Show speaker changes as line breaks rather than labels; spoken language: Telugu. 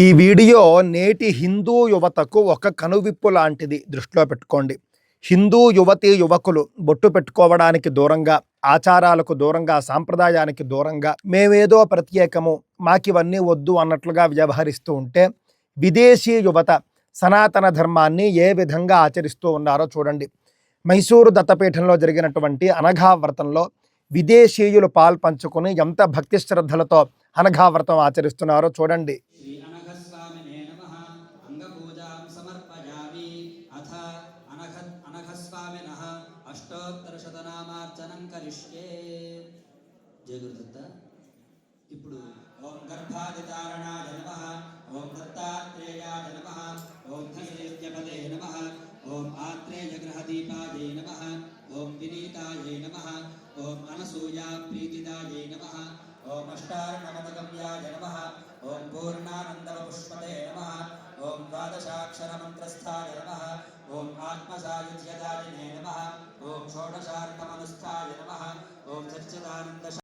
ఈ వీడియో నేటి హిందూ యువతకు ఒక కనువిప్పు లాంటిది. దృష్టిలో పెట్టుకోండి. హిందూ యువతి యువకులు బొట్టు పెట్టుకోవడానికి దూరంగా ఆచారాలకు దూరంగా సాంప్రదాయానికి దూరంగా మేమేదో ప్రత్యేకము మాకివన్నీ వద్దు అన్నట్లుగా వ్యవహరిస్తూ ఉంటే విదేశీ యువత సనాతన ధర్మాన్ని ఏ విధంగా ఆచరిస్తూ ఉన్నారో చూడండి. మైసూరు దత్తపీఠంలో జరిగినటువంటి అనఘా వ్రతంలో విదేశీయులు పాల్పంచుకొని ఎంత భక్తి శ్రద్ధలతో అనఘా వ్రతం ఆచరిస్తున్నారో చూడండి.
శ్రీ అనఘస్వామినే నమ అంగపూజాం సమర్పయామి అథ అనఘ అనఘస్వామిన అష్టోత్తరశతనామార్చనం కరిష్యే జయ గురుదత్త ఇప్పుడు ఓం గర్భాదితారణాయ నమ ఓం దత్తాత్రేయాయ నమ ఓం ధీర్యపదే నమ ఓం ఆత్రేయగ్రహదీపాయై నమ ఓం వినీతాయై నమ ఓం అనసూయా ప్రీతిదాయై నమ ఓం అష్టార్ణమదగమ్యాయ నమ ఓం పూర్ణానందవపుష్పతే ద్వాదశాక్షరమంత్రస్థాయ నమ ఓం ఆత్మసాయుధ్యదాయినే నమ ఓం షోడశార్థమనుష్ఠాయ నమ ఓం సచ్చిదానంద